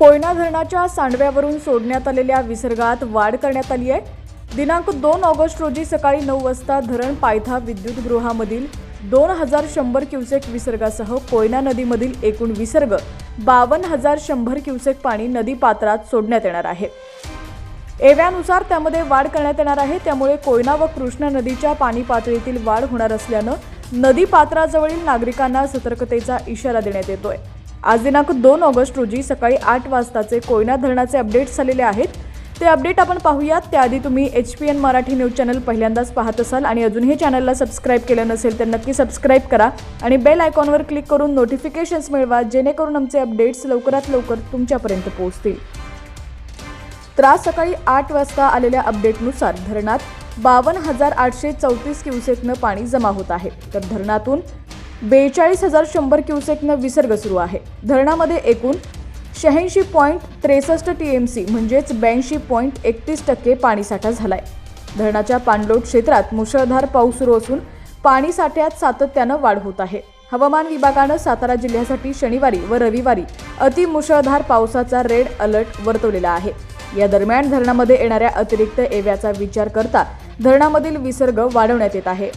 कोयना धरणाच्या सांडव्यावरून सोडण्यात आलेल्या विसर्गात वाढ करण्यात आली आहे. दिनांक दोन ऑगस्ट रोजी सकाळी नऊ वाजता धरण पायथा विद्युतगृहामधील दोन हजार शंभर क्युसेक विसर्गासह कोयना नदीमधील एकूण विसर्ग बावन्न हजार शंभर क्युसेक पाणी नदी पात्रात सोडण्यात येणार आहे. एव्यानुसार त्यामध्ये वाढ करण्यात येणार आहे. त्यामुळे कोयना व कृष्णा नदीच्या पाणी पातळीतील वाढ होणार असल्यानं नदी पात्राजवळील नागरिकांना सतर्कतेचा इशारा देण्यात येतोय. आज दिनांक दोन ऑगस्ट रोजी सकाळी आठ वाजताचे कोयना धरणाचे अपडेट्स आलेले आहेत. ते अपडेट आपण पाहूयात. त्याआधी तुम्ही H P N Marathi news channel पहिल्यांदाच पाहत असाल आणि अजूनही चॅनलला सबस्क्राईब केलं नसेल तर नक्की सबस्क्राईब करा आणि बेल आयकॉनवर क्लिक करून नोटिफिकेशन्स मिळवा जेणेकरून आमचे अपडेट्स लवकरात लवकर तुमच्यापर्यंत पोहोचतील. तर आज सकाळी आठ वाजता आलेल्या अपडेटनुसार धरणात बावन्न हजार आठशे चौतीस क्युसेकनं पाणी जमा होत आहे. तर धरणातून बेचाळीस हजार शंभर क्युसेकनं विसर्ग सुरू आहे. धरणामध्ये एकूण शहाऐंशी पॉईंट त्रेसष्ट टी एम सी म्हणजेच ब्याऐंशी पॉईंट एकतीस टक्के पाणीसाठा झालाय. धरणाच्या पाणलोट क्षेत्रात मुसळधार पाऊस सुरू असून पाणीसाठ्यात सातत्यानं वाढ होत आहे. हवामान विभागानं सातारा जिल्ह्यासाठी शनिवारी व रविवारी अतिमुसळधार पावसाचा रेड अलर्ट वर्तवलेला आहे. या दरम्यान धरणामध्ये येणाऱ्या अतिरिक्त एव्याचा विचार करता धरणामधील विसर्ग वाढवण्यात येत आहे.